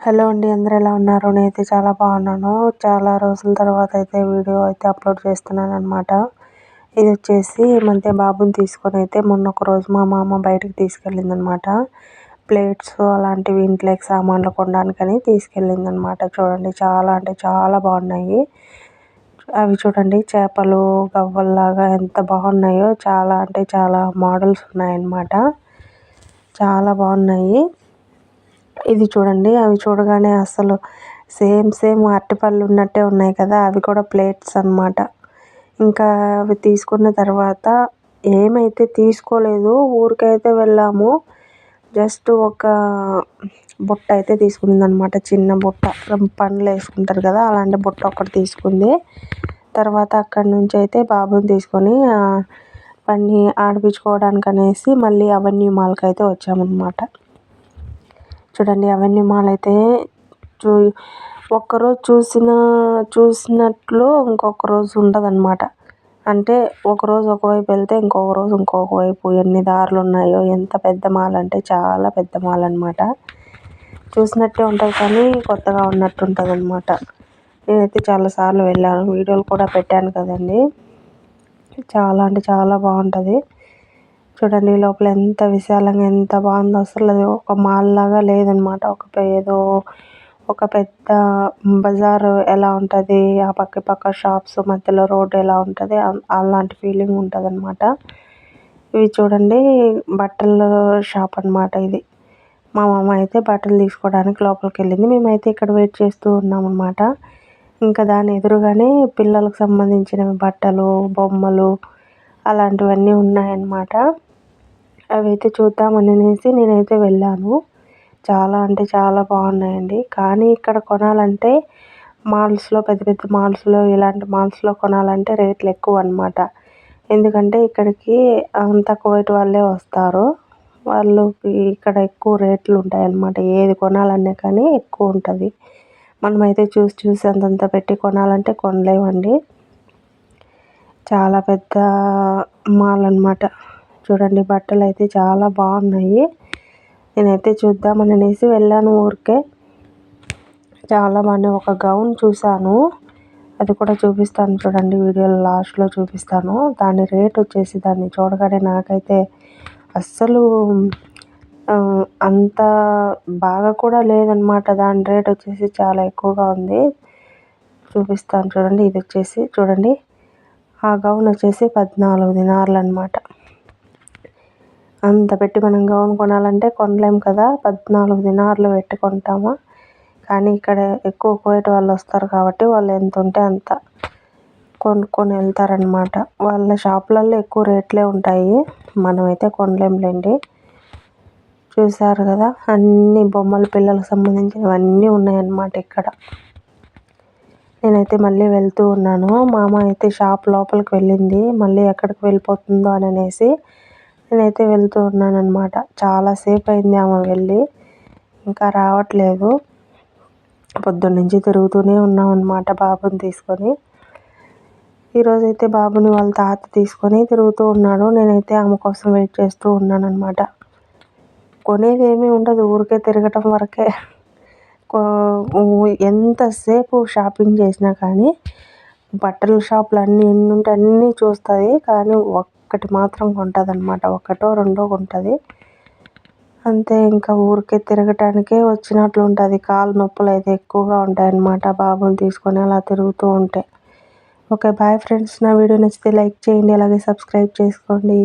Hello అండి అందరూ ఎలా ఉన్నారు? నేనైతే చాలా బాగున్నాను. చాలా రోజుల తర్వాత అయితే వీడియో అయితే అప్లోడ్ చేస్తున్నాను అనమాట ఇది వచ్చేసి మధ్య బాబుని తీసుకొని అయితే మొన్న ఒక రోజు మా మామ బయటకు తీసుకెళ్ళింది అనమాట ప్లేట్స్ అలాంటివి ఇంట్లోకి సామాన్లు కొనడానికని తీసుకెళ్ళింది అనమాట చూడండి చాలా అంటే చాలా బాగున్నాయి. అవి చూడండి చేపలు గవ్వల్లాగా ఎంత బాగున్నాయో చాలా అంటే చాలా మోడల్స్ ఉన్నాయన్నమాట. చాలా బాగున్నాయి. ఇది చూడండి అవి చూడగానే అసలు సేమ్ సేమ్ అరటిపళ్ళు ఉన్నట్టే ఉన్నాయి కదా అవి కూడా ప్లేట్స్ అనమాట ఇంకా అవి తీసుకున్న తర్వాత ఏమైతే తీసుకోలేదు ఊరికైతే వెళ్ళాము. జస్ట్ ఒక బుట్ట అయితే తీసుకుంది అనమాట చిన్న బుట్ట. పండ్లు వేసుకుంటారు కదా అలాంటి బుట్ట ఒకటి తీసుకుంది. తర్వాత అక్కడి నుంచి అయితే బాబుని తీసుకొని పని ఆడిపించుకోవడానికి అనేసి మళ్ళీ అవెన్యూ మాల్కి అయితే వచ్చామన్నమాట. చూడండి అవన్నీ మాలైతే చూ ఒక్కరోజు చూసిన చూసినట్లు ఇంకొక రోజు ఉండదన్నమాట. అంటే ఒకరోజు ఒకవైపు వెళ్తే ఇంకొక రోజు ఇంకొక వైపు ఎన్ని దారులు ఉన్నాయో ఎంత పెద్ద మాల్ అంటే చాలా పెద్ద మాల్ అనమాట చూసినట్టే ఉంటుంది కానీ కొత్తగా ఉన్నట్టు ఉంటుంది అనమాట నేనైతే చాలాసార్లు వెళ్ళాను వీడియోలు కూడా పెట్టాను కదండి. చాలా అంటే చాలా బాగుంటుంది. చూడండి లోపల ఎంత విశాలంగా ఎంత బాగుందో. అసలు అది ఒక మాల్ లాగా లేదనమాట. ఒక ఏదో ఒక పెద్ద బజార్ ఎలా ఉంటుంది ఆ పక్క పక్క షాప్స్ మధ్యలో రోడ్డు ఎలా ఉంటుంది అలాంటి ఫీలింగ్ ఉంటుంది అనమాట ఇవి చూడండి బట్టల షాప్ అనమాట ఇది. మా మామ అయితే బట్టలు తీసుకోవడానికి లోపలికి వెళ్ళింది. మేమైతే ఇక్కడ వెయిట్ చేస్తూ ఉన్నాం అనమాట ఇంకా దాని ఎదురుగానే పిల్లలకు సంబంధించిన బట్టలు బొమ్మలు అలాంటివన్నీ ఉన్నాయన్నమాట. అవైతే చూద్దామని అనేసి నేనైతే వెళ్ళాను. చాలా అంటే చాలా బాగున్నాయండి. కానీ ఇక్కడ కొనాలంటే మాల్స్లో పెద్ద పెద్ద మాల్స్లో ఇలాంటి మాల్స్లో కొనాలంటే రేట్లు ఎక్కువ అనమాట ఎందుకంటే ఇక్కడికి అంతా కువైట్ వాళ్ళే వస్తారు. వాళ్ళు ఇక్కడ ఎక్కువ రేట్లు ఉంటాయన్నమాట. ఏది కొనాలన్నా కానీ ఎక్కువ ఉంటుంది. మనమైతే చూసి చూసి అంతంత పెట్టి కొనాలంటే కొనలేమండి. చాలా పెద్ద మాల్ అనమాట చూడండి బట్టలు అయితే చాలా బాగున్నాయి. నేనైతే చూద్దామని అనేసి వెళ్ళాను ఊరికే. చాలా బాగున్నాయి ఒక గౌన్ చూశాను. అది కూడా చూపిస్తాను చూడండి వీడియోలో లాస్ట్లో చూపిస్తాను. దాని రేట్ వచ్చేసి దాన్ని చూడగానే నాకైతే అస్సలు అంత బాగా కూడా లేదనమాట దాని రేట్ వచ్చేసి చాలా ఎక్కువగా ఉంది. చూపిస్తాను చూడండి ఇది వచ్చేసి చూడండి ఆ గౌన్ వచ్చేసి పద్నాలుగు దినార్లు అనమాట అంత పెట్టి మనం గౌన్ కొనాలంటే కొనలేం కదా. పద్నాలుగు దినార్లు పెట్టి కానీ ఇక్కడ ఎక్కువ కువైట్ వాళ్ళు వస్తారు కాబట్టి వాళ్ళు ఎంత ఉంటే అంత కొనుక్కొని వెళ్తారనమాట వాళ్ళ షాపులలో ఎక్కువ రేట్లే ఉంటాయి. మనమైతే కొనలేంలేండి. చూసారు కదా అన్ని బొమ్మలు పిల్లలకు సంబంధించినవన్నీ ఉన్నాయన్నమాట ఇక్కడ. నేనైతే మళ్ళీ వెళ్తూ ఉన్నాను. మామ అయితే షాప్ లోపలికి వెళ్ళింది. మళ్ళీ ఎక్కడికి వెళ్ళిపోతుందో అని అనేసి నేనైతే వెళ్తూ ఉన్నాను అనమాట చాలాసేపు అయింది ఆమె వెళ్ళి. ఇంకా రావట్లేదు. పొద్దున్నుంచి తిరుగుతూనే ఉన్నాం అనమాట బాబుని తీసుకొని. ఈరోజైతే బాబుని వాళ్ళ తాత తీసుకొని తిరుగుతూ ఉన్నాడు. నేనైతే ఆమె కోసం వెయిట్ చేస్తూ ఉన్నాను అనమాట కొనేది ఏమీ ఉండదు. ఊరికే తిరగటం వరకే. ఎంతసేపు షాపింగ్ చేసినా కానీ బట్టల షాపులు అన్నీ ఎన్ని ఉంటే అన్నీ చూస్తుంది కానీ ఒక్కటి మాత్రం కొంటుంది అనమాట ఒకటో రెండో కొంటుంది. అంతే ఇంకా ఊరికే తిరగటానికే వచ్చినట్లు ఉంటుంది కాలు నొప్పులు అయితే ఎక్కువగా ఉంటాయన్నమాట బాబుని తీసుకొని అలా తిరుగుతూ ఉంటే. Okay bye friends. నా వీడియో నచ్చితే లైక్ చేయండి అలాగే సబ్స్క్రైబ్ చేసుకోండి.